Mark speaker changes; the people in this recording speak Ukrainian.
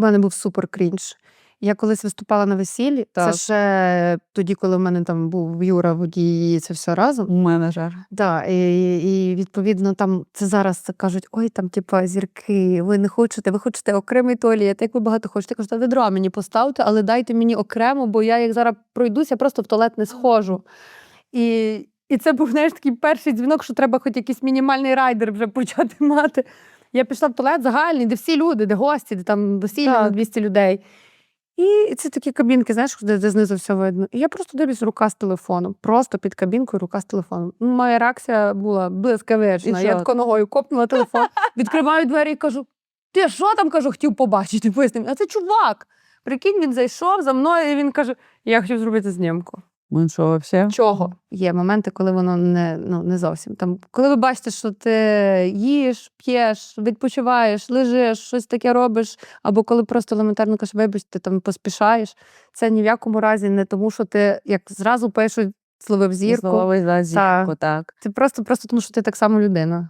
Speaker 1: У мене був супер крінж. Я колись виступала на весіллі.
Speaker 2: Так.
Speaker 1: Це ще тоді, коли в мене там був Юра водій, і це все разом.
Speaker 2: Менеджер.
Speaker 1: Да, і, і відповідно там це зараз це кажуть: ой, там, типа, зірки, ви не хочете, ви хочете окремий туалет, як ви багато хочете. Я кажу, та відра мені поставте, але дайте мені окремо, бо я як зараз пройдуся, просто в туалет не схожу. І, і це був знаєш, такий перший дзвінок, що треба хоч якийсь мінімальний райдер вже почати мати. Я пішла в туалет загальний, де всі люди, де гості, де там весілля на 200 людей. І це такі кабінки, знаєш, де, де знизу все видно. І я просто дивлюсь рука з телефоном. Просто під кабінкою рука з телефоном. Ну, Моя реакція була блискавична.
Speaker 2: І
Speaker 1: Я
Speaker 2: що?
Speaker 1: тако ногою копнула телефон, відкриваю двері і кажу: ти що там кажу, хотів побачити? Поясни. мені. А це чувак. Прикинь, він зайшов за мною, і він каже: Я хотів зробити знімку.
Speaker 2: Що, вообще?
Speaker 1: Чого? Є моменти, коли воно не, ну, не зовсім. Там, коли ви бачите, що ти їш, п'єш, відпочиваєш, лежиш, щось таке робиш, або коли просто елементарно кажеш, вибач, ти там поспішаєш, це ні в якому разі не тому, що ти як зразу пишуть, зловив зірку. Та.
Speaker 2: зірку, так.
Speaker 1: Це просто, просто тому, що ти так само людина.